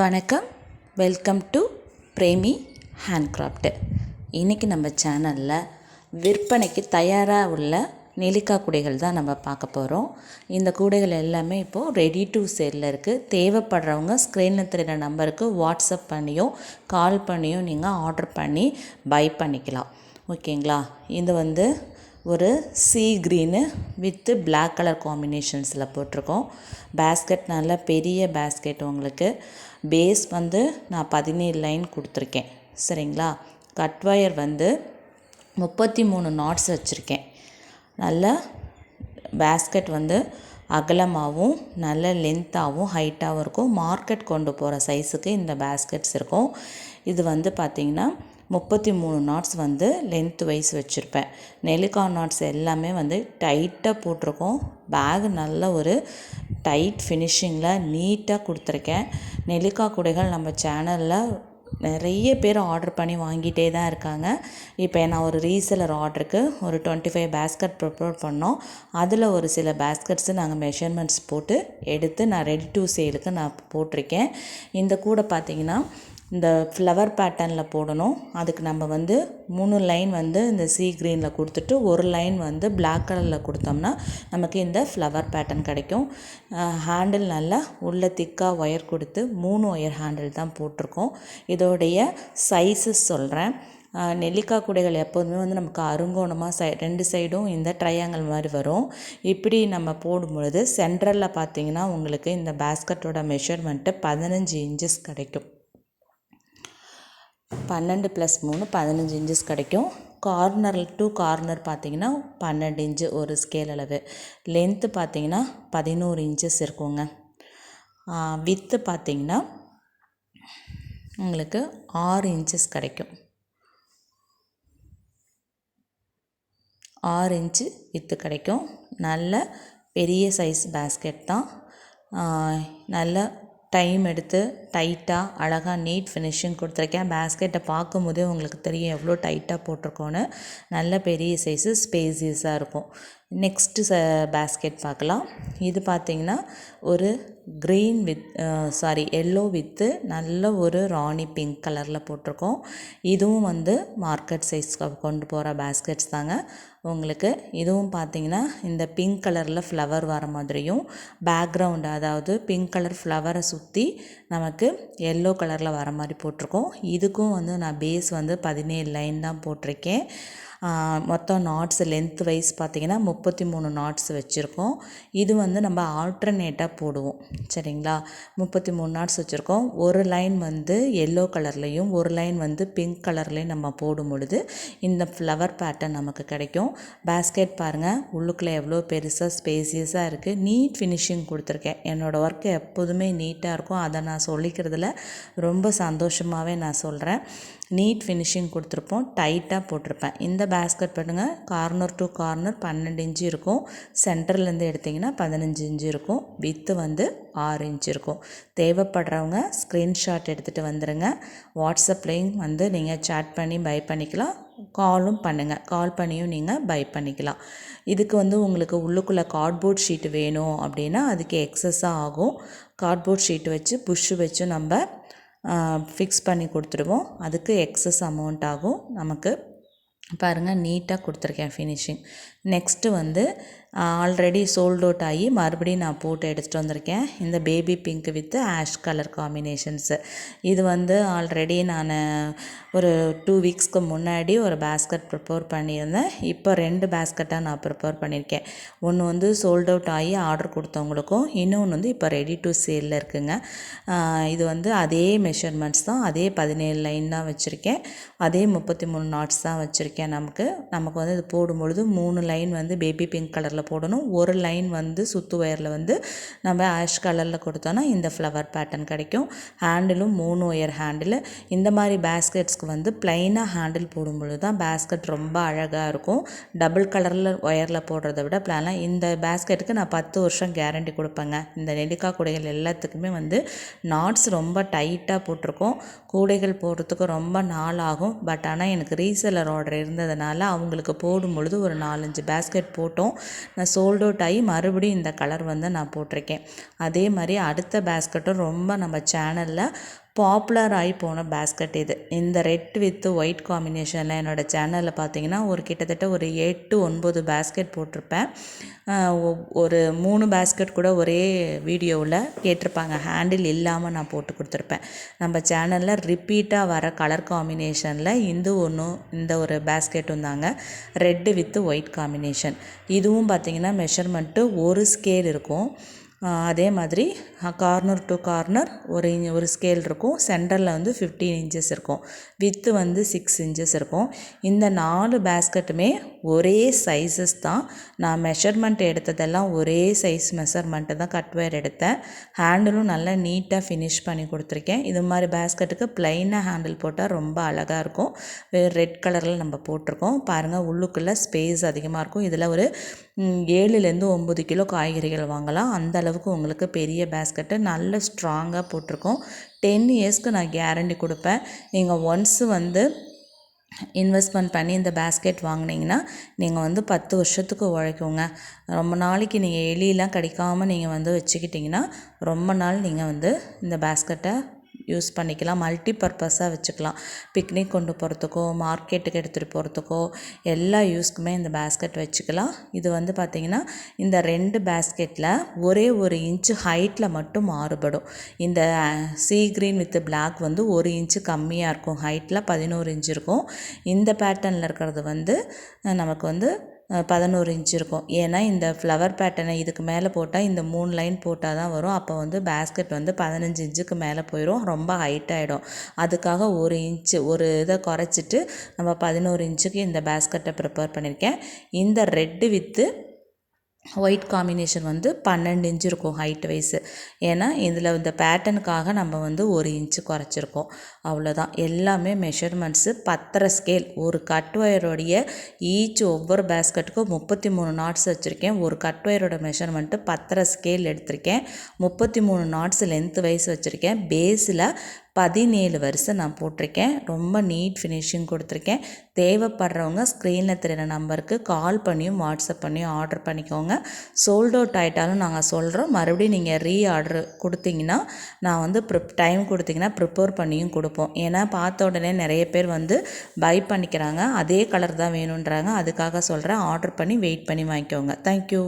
வணக்கம். Welcome to Premi ஹேண்ட்கிராஃப்ட்டு இன்றைக்கி நம்ம சேனலில் விற்பனைக்கு தயாராக உள்ள நெல்லிக்காய் கூடைகள் தான் நம்ம பார்க்க போகிறோம் இந்த கூடைகள் எல்லாமே இப்போது ரெடி டு சேலில் இருக்குது தேவைப்படுறவங்க ஸ்க்ரீனில் தெரிகிற நம்பருக்கு வாட்ஸ்அப் பண்ணியோ கால் பண்ணியோ நீங்கள் ஆர்டர் பண்ணி பை பண்ணிக்கலாம். ஓகேங்களா இது வந்து ஒரு sea green with black colour காம்பினேஷன்ஸில் போட்டிருக்கோம். பேஸ்கெட் நல்ல பெரிய பேஸ்கெட் உங்களுக்கு. பேஸ் வந்து நான் பதினேழு லைன் கொடுத்துருக்கேன். சரிங்களா? கட் ஒயர் வந்து முப்பத்தி மூணு நாட்ஸ் வச்சுருக்கேன். நல்ல பேஸ்கெட் வந்து அகலமாகவும் நல்ல லென்த்தாகவும் ஹைட்டாகவும் இருக்கும். மார்க்கெட் கொண்டு போகிற சைஸுக்கு இந்த பேஸ்கெட்ஸ் இருக்கும். இது வந்து பார்த்திங்கன்னா முப்பத்தி மூணு நாட்ஸ் வந்து லென்த் வைஸ் வச்சுருப்பேன். நெல்லிக்காய் நாட்ஸ் எல்லாமே வந்து டைட்டாக போட்டிருக்கோம். பேக் நல்ல ஒரு டைட் ஃபினிஷிங்கில் நீட்டாக கொடுத்துருக்கேன். நெல்லிக்காய் குடைகள் நம்ம சேனலில் நிறைய பேர் ஆர்டர் பண்ணி வாங்கிட்டே தான் இருக்காங்க. இப்போ நான் ஒரு ரீசெலர் ஆர்டருக்கு ஒரு டுவெண்ட்டி ஃபைவ் பேஸ்கட் ப்ரிப்பேர் பண்ணோம். அதில் ஒரு சில பேஸ்கட்ஸு நாங்கள் மெஷர்மெண்ட்ஸ் போட்டு எடுத்து நான் ரெடி டு சேலுக்கு நான் போட்டிருக்கேன். இந்த கூடை பார்த்தீங்கன்னா இந்த ஃப்ளவர் பேட்டர்னில் போடணும். அதுக்கு நம்ம வந்து மூணு லைன் வந்து இந்த சீ க்ரீனில் கொடுத்துட்டு ஒரு லைன் வந்து பிளாக் கலரில் கொடுத்தோம்னா நமக்கு இந்த ஃப்ளவர் பேட்டர்ன் கிடைக்கும். ஹேண்டில் நல்லா உள்ள திக்காக ஒயர் கொடுத்து மூணு ஒயர் ஹேண்டில் தான் போட்டிருக்கோம். இதோடைய சைஸஸ் சொல்கிறேன் நெல்லிக்காய் கூடைகள் எப்போதுமே வந்து நமக்கு அருங்கோணமாக சை ரெண்டு சைடும் இந்த ட்ரையாங்கிள் மாதிரி வரும். இப்படி நம்ம போடும்பொழுது சென்ட்ரலில் பார்த்தீங்கன்னா உங்களுக்கு இந்த பேஸ்கட்டோட மெஷர்மெண்ட்டு பதினஞ்சு இன்ச்சஸ் கிடைக்கும். பன்னெண்டு ப்ளஸ் மூணு பதினஞ்சு இன்ச்சஸ் கிடைக்கும். கார்னர் டு கார்னர் பார்த்தீங்கன்னா பன்னெண்டு இன்ச்சு ஒரு ஸ்கேல் அளவு. லென்த்து பார்த்தீங்கன்னா பதினோரு இன்ச்சஸ் இருக்குங்க. வித்து பார்த்தீங்கன்னா உங்களுக்கு ஆறு இன்ச்சஸ் கிடைக்கும். ஆறு இன்ச்சு வித்து கிடைக்கும். நல்ல பெரிய சைஸ் பேஸ்கெட் தான். நல்ல டைம் எடுத்து டைட்டாக அழகாக நீட் ஃபினிஷிங் கொடுத்துருக்கேன். பேஸ்கெட்டை பார்க்கும்போதே உங்களுக்கு தெரியும் எவ்வளோ டைட்டாக போட்டிருக்கோன்னு. நல்ல பெரிய சைஸு ஸ்பேசியஸாக இருக்கும். நெக்ஸ்ட்டு ச பேஸ்கெட் பார்க்கலாம். இது பார்த்திங்கன்னா ஒரு green with sorry yellow with நல்ல ஒரு ராணி பிங்க் கலரில் போட்டிருக்கோம். இதுவும் வந்து மார்க்கெட் சைஸ் கொண்டு போகிற பேஸ்கெட்ஸ் தாங்க. உங்களுக்கு இதுவும் பார்த்தீங்கன்னா இந்த பிங்க் கலரில் ஃப்ளவர் வர மாதிரியும் பேக்ரவுண்டு அதாவது பிங்க் கலர் ஃப்ளவரை சுற்றி நமக்கு எல்லோ கலரில் வர மாதிரி போட்டிருக்கோம். இதுக்கும் வந்து நான் பேஸ் வந்து பதினேழு லைன் தான் போட்டிருக்கேன். மொத்தம் நாட்ஸ் லென்த் வைஸ் பார்த்திங்கன்னா முப்பத்தி மூணு நாட்ஸ் வச்சுருக்கோம். இது வந்து நம்ம ஆல்டர்னேட்டாக போடுவோம். சரிங்களா? முப்பத்தி மூணு நாட்ஸ் வச்சுருக்கோம். ஒரு லைன் வந்து எல்லோ கலர்லேயும் ஒரு லைன் வந்து பிங்க் கலர்லேயும் நம்ம போடும் பொழுது இந்த ஃப்ளவர் பேட்டர்ன் நமக்கு கிடைக்கும். பேஸ்கெட் பாருங்கள் உள்ளுக்குள்ளே எவ்வளோ பெருசாக ஸ்பேசியஸாக இருக்குது நீட் ஃபினிஷிங் கொடுத்துருக்கேன். என்னோடய ஒர்க் எப்போதுமே நீட்டாக இருக்கும். அதை நான் சொல்லிக்கிறதுல ரொம்ப சந்தோஷமாகவே நான் சொல்கிறேன் நீட் ஃபினிஷிங் கொடுத்துருப்போம். டைட்டாக போட்டிருப்பேன். இந்த பேஸ்கட் பண்ணுங்கள் கார்னர் டு கார்னர் பன்னெண்டு இன்ச்சு இருக்கும். சென்டர்லேருந்து எடுத்திங்கன்னா பதினஞ்சு இன்ச்சு இருக்கும். வித்து வந்து ஆறு இன்ச்சு இருக்கும். தேவைப்படுறவங்க ஸ்க்ரீன்ஷாட் எடுத்துகிட்டு வந்துடுங்க வாட்ஸ்அப்லேயும் வந்து நீங்கள் சேட் பண்ணி பை பண்ணிக்கலாம். காலும் பண்ணுங்கள் கால் பண்ணியும் நீங்கள் பை பண்ணிக்கலாம். இதுக்கு வந்து உங்களுக்கு உள்ளுக்குள்ளே கார்ட்போர்ட் ஷீட் வேணும் அப்படின்னா அதுக்கு எக்ஸஸாக ஆகும். கார்ட்போர்ட் ஷீட் வச்சு புஷ்ஷு வச்சு நம்ம ஃபிக்ஸ் பண்ணி கொடுத்துடுவோம் அதுக்கு எக்ஸஸ் அமௌண்ட் ஆகும். நமக்கு பாருங்கள் நீட்டாக கொடுத்துருக்கேன் ஃபினிஷிங் நெக்ஸ்ட்டு வந்து ஆல்ரெடி சோல்ட் அவுட் ஆகி மறுபடியும் நான் போட்டு எடுத்துகிட்டு வந்திருக்கேன். இந்த baby pink with ash colour combinations இது வந்து ஆல்ரெடி நான் ஒரு டூ வீக்ஸ்க்கு முன்னாடி ஒரு பேஸ்கட் ப்ரிப்பேர் பண்ணியிருந்தேன். இப்போ ரெண்டு பேஸ்கட்டாக நான் ப்ரிப்பேர் பண்ணியிருக்கேன். ஒன்று வந்து சோல்ட் அவுட் ஆகி ஆர்டர் கொடுத்தவங்களுக்கும் இன்னொன்று வந்து இப்போ ரெடி டு சேலில் இருக்குங்க. இது வந்து அதே மெஷர்மெண்ட்ஸ் தான் அதே பதினேழு லைன் தான் வச்சுருக்கேன். அதே முப்பத்தி மூணு நாட்ஸ் தான் வச்சுருக்கேன் நமக்கு. நமக்கு வந்து இது போடும்பொழுது மூணு லைன் வந்து பேபி பிங்க் கலரில் போடணும். ஒரு லைன் வந்து சுத்து ஒயரில் வந்து நம்ம ஆஷ் கலரில் கொடுத்தோன்னா இந்த ஃப்ளவர் பேட்டர்ன் கிடைக்கும். ஹேண்டிலும் மூணு ஒயர் ஹேண்டில் இந்த மாதிரி பேஸ்கெட்ஸ்க்கு வந்து ப்ளைனாக ஹேண்டில் போடும்பொழுது தான் பேஸ்கெட் ரொம்ப அழகாக இருக்கும். டபுள் கலரில் ஒயரில் போடுறத விட பிளானாக இந்த பேஸ்கெட்டுக்கு நான் பத்து வருஷம் கேரண்டி கொடுப்பேங்க. இந்த நெல்லிக்காய் கூடைகள் எல்லாத்துக்குமே வந்து நாட்ஸ் ரொம்ப டைட்டாக போட்டிருக்கோம். கூடைகள் போடுறதுக்கு ரொம்ப நாள் ஆகும். பட் ஆனால் எனக்கு ரீசெலர் ஆர்டர் இருந்ததுனால அவங்களுக்கு போடும் பொழுது ஒரு நாலஞ்சு பேஸ்கெட் போட்டோம். நான் சோல்ட் அவுட் ஆகி மறுபடியும் இந்த கலர் வந்து நான் போட்டிருக்கேன். அதே மாதிரி அடுத்த பேஸ்கெட்டும் ரொம்ப நம்ம சேனலில் பாப்புலர் ஆகி போன பேஸ்கெட் இது. இந்த ரெட் வித் ஒயிட் காம்பினேஷனில் என்னோடய சேனலில் பார்த்தீங்கன்னா ஒரு கிட்டத்தட்ட ஒரு எட்டு ஒன்பது பேஸ்கெட் போட்டிருப்பேன். ஒரு மூணு பேஸ்கெட் கூட ஒரே வீடியோவில் கேட்டிருப்பாங்க. ஹேண்டில் இல்லாமல் நான் போட்டு கொடுத்துருப்பேன். நம்ம சேனலில் ரிப்பீட்டாக வர கலர் காம்பினேஷனில் இந்த ஒன்றும் இந்த ஒரு பேஸ்கெட்டும் தாங்க. ரெட்டு வித் ஒயிட் காம்பினேஷன் இதுவும் பார்த்திங்கன்னா மெஷர்மெண்ட்டு ஒரு ஸ்கேல் இருக்கும். அதே மாதிரி கார்னர் டு கார்னர் ஒரு ஒரு ஸ்கேல் இருக்கும். சென்டரில் வந்து ஃபிஃப்டீன் இன்ச்சஸ் இருக்கும். வித்து வந்து சிக்ஸ் இன்ச்சஸ் இருக்கும். இந்த நாலு பேஸ்கெட்டுமே ஒரே சைஸஸ் தான். நான் மெஷர்மெண்ட் எடுத்ததெல்லாம் ஒரே சைஸ் மெஷர்மெண்ட்டு தான் கட் எடுத்தேன். ஹேண்டிலும் நல்லா நீட்டாக ஃபினிஷ் பண்ணி கொடுத்துருக்கேன். இது மாதிரி பேஸ்கெட்டுக்கு ப்ளைனாக ஹேண்டில் போட்டால் ரொம்ப அழகாக இருக்கும். ரெட் கலரில் நம்ம போட்டிருக்கோம். பாருங்கள் உள்ளுக்குள்ளே ஸ்பேஸ் அதிகமாக இருக்கும். இதில் ஒரு ஏழுலேருந்து ஒம்பது கிலோ காய்கறிகள் வாங்கலாம். அந்த அளவுக்கு உங்களுக்கு பெரிய பேஸ்கெட்டு நல்ல ஸ்ட்ராங்காக போட்டிருக்கோம். டென் இயர்ஸ்க்கு நான் கேரண்டி கொடுப்பேன். நீங்கள் ஒன்ஸு வந்து இன்வெஸ்ட்மெண்ட் பண்ணி இந்த பேஸ்கெட் வாங்கினீங்கன்னா நீங்கள் வந்து பத்து வருஷத்துக்கு உழைக்குங்க. ரொம்ப நாளைக்கு நீங்கள் எலியெலாம் கடிக்காமல் நீங்கள் வந்து வச்சுக்கிட்டிங்கன்னா ரொம்ப நாள் நீங்கள் வந்து இந்த பேஸ்கெட்டை யூஸ் பண்ணிக்கலாம். மல்டி பர்பஸாக வச்சுக்கலாம். பிக்னிக் கொண்டு போகிறதுக்கோ மார்க்கெட்டுக்கு எடுத்துகிட்டு போகிறதுக்கோ எல்லா யூஸ்க்குமே இந்த பேஸ்கெட் வச்சுக்கலாம். இது வந்து பார்த்திங்கன்னா இந்த ரெண்டு பேஸ்கெட்டில் ஒரே ஒரு இன்ச்சு ஹைட்டில் மட்டும் மாறுபடும். இந்த சீ க்ரீன் வித் பிளாக் வந்து ஒரு இன்ச்சு கம்மியாக இருக்கும். ஹைட்டில் பதினோரு இன்ச்சு இருக்கும். இந்த பேட்டர்னில் இருக்கிறது வந்து நமக்கு வந்து பதினோரு இன்ச் இருக்கும். ஏன்னா இந்த ஃப்ளவர் பேட்டர்னை இதுக்கு மேலே போட்டால் இந்த மூணு லைன் போட்டால் தான் வரும். அப்போ வந்து பேஸ்கெட் வந்து பதினஞ்சு இன்ச்சுக்கு மேலே போயிடும் ரொம்ப ஹைட் ஆகிடும் அதுக்காக ஒரு இன்ச்சு ஒரு இதை குறைச்சிட்டு நம்ம பதினோரு இன்ச்சுக்கு இந்த பேஸ்கெட்டை ப்ரிப்பேர் பண்ணியிருக்கேன். இந்த ரெட்டு வித்து ஒயிட் காம்பினேஷன் வந்து பன்னெண்டு இன்ச்சு இருக்கும் ஹைட் வைஸு ஏன்னா இதில் இந்த பேட்டனுக்காக நம்ம வந்து ஒரு இன்ச்சு குறைச்சிருக்கோம். அவ்வளோதான் எல்லாமே மெஷர்மெண்ட்ஸு பத்தரை ஸ்கேல் ஒரு கட் ஒயரோடைய ஈச் ஒவ்வொரு பேஸ்கெட்டுக்கும் முப்பத்தி மூணு நாட்ஸ் வச்சுருக்கேன். ஒரு கட் ஒயரோட மெஷர்மெண்ட்டு பத்தரை ஸ்கேல் எடுத்திருக்கேன். முப்பத்தி மூணு நாட்ஸ் லென்த்து வைஸ் வச்சுருக்கேன். பேஸில் பதினேழு வரிசை நான் போட்டிருக்கேன். ரொம்ப நீட் ஃபினிஷிங் கொடுத்துருக்கேன். தேவைப்படுறவங்க ஸ்க்ரீனில் தெரிகிற நம்பருக்கு கால் பண்ணியும் வாட்ஸ்அப் பண்ணியும் ஆர்டர் பண்ணிக்கோங்க. சோல்ட் அவுட் ஆகிட்டாலும் நாங்கள் சொல்கிறோம் மறுபடியும் நீங்கள் ரீ ஆர்டர் கொடுத்தீங்கன்னா நான் வந்து ப்ரிப் டைம் கொடுத்தீங்கன்னா ப்ரிப்பேர் பண்ணியும் கொடுப்போம். ஏன்னா பார்த்த உடனே நிறைய பேர் வந்து பை பண்ணிக்கிறாங்க. அதே கலர் தான் வேணுன்றாங்க அதுக்காக சொல்கிறேன் ஆர்டர் பண்ணி வெயிட் பண்ணி வாங்கிக்கோங்க. தேங்க்யூ